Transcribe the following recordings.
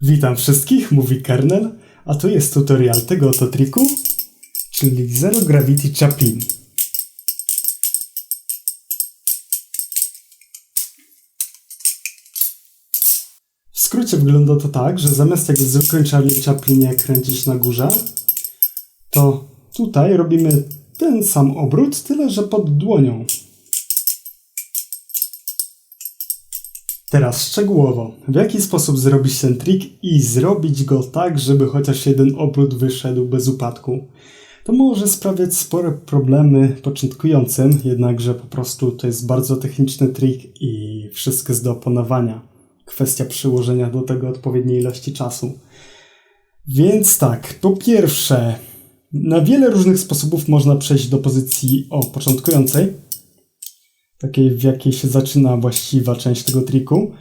Witam wszystkich, mówi Kernel, a tu jest tutorial tego oto triku, czyli Zero Gravity Chaplin. W skrócie wygląda to tak, że zamiast jak w zwykłym Charlie Chaplinie kręcić na górze, to tutaj robimy ten sam obrót, tyle że pod dłonią. Teraz szczegółowo, w jaki sposób zrobić ten trik i zrobić go tak, żeby chociaż jeden obrót wyszedł bez upadku. To może sprawiać spore problemy początkującym, jednakże po prostu to jest bardzo techniczny trik i wszystko jest do opanowania. Kwestia przyłożenia do tego odpowiedniej ilości czasu. Więc tak, po pierwsze, na wiele różnych sposobów można przejść do pozycji o początkującej, takiej w jakiej się zaczyna właściwa część tego triku.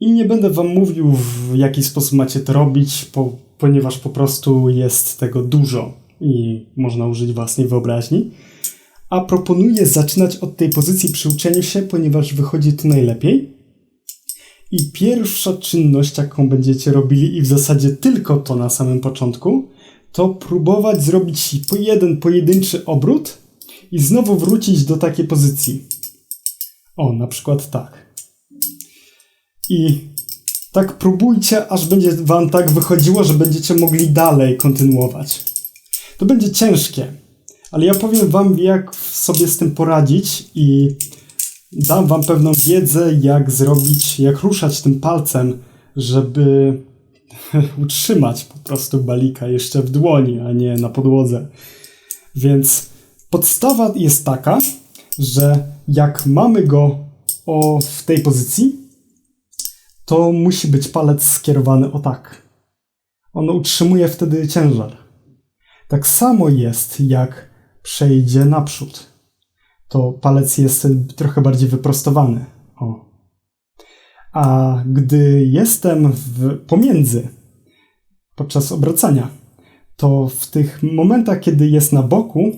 I nie będę wam mówił w jaki sposób macie to robić, po, ponieważ po prostu jest tego dużo i można użyć własnej wyobraźni. A proponuję zaczynać od tej pozycji przy uczeniu się, ponieważ wychodzi to najlepiej. I pierwsza czynność, jaką będziecie robili, i w zasadzie tylko to na samym początku, to próbować zrobić jeden pojedynczy obrót i znowu wrócić do takiej pozycji. O, na przykład tak. I tak próbujcie, aż będzie wam tak wychodziło, że będziecie mogli dalej kontynuować. To będzie ciężkie, ale ja powiem wam, jak sobie z tym poradzić i dam wam pewną wiedzę, jak zrobić, jak ruszać tym palcem, żeby utrzymać po prostu balika jeszcze w dłoni, a nie na podłodze. Więc podstawa jest taka, że jak mamy go o, w tej pozycji, to musi być palec skierowany o tak. On utrzymuje wtedy ciężar. Tak samo jest, jak przejdzie naprzód. To palec jest trochę bardziej wyprostowany. O. A gdy jestem w, pomiędzy, podczas obracania, to w tych momentach, kiedy jest na boku,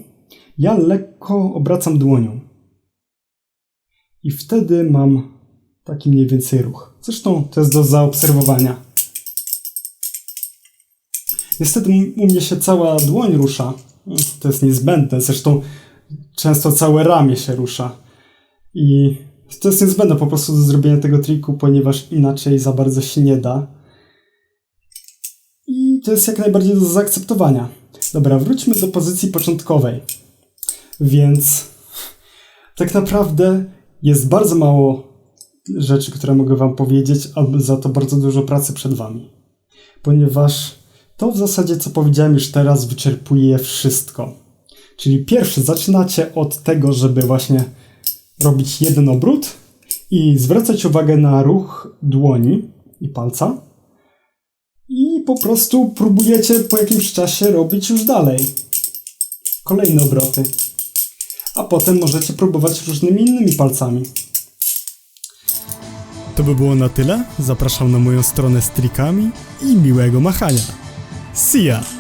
ja lekko obracam dłonią. I wtedy mam taki mniej więcej ruch. Zresztą to jest do zaobserwowania. Niestety u mnie się cała dłoń rusza. To jest niezbędne. Zresztą często całe ramię się rusza. I to jest niezbędne po prostu do zrobienia tego triku, ponieważ inaczej za bardzo się nie da. I to jest jak najbardziej do zaakceptowania. Dobra, wróćmy do pozycji początkowej. Więc tak naprawdę jest bardzo mało rzeczy, które mogę Wam powiedzieć, a za to bardzo dużo pracy przed Wami. Ponieważ to w zasadzie, co powiedziałem już teraz, wyczerpuje wszystko. Czyli pierwszy, zaczynacie od tego, żeby właśnie robić jeden obrót i zwracać uwagę na ruch dłoni i palca. I po prostu próbujecie po jakimś czasie robić już dalej. Kolejne obroty a potem możecie próbować różnymi innymi palcami. To by było na tyle. Zapraszam na moją stronę z trikami i miłego machania. See ya!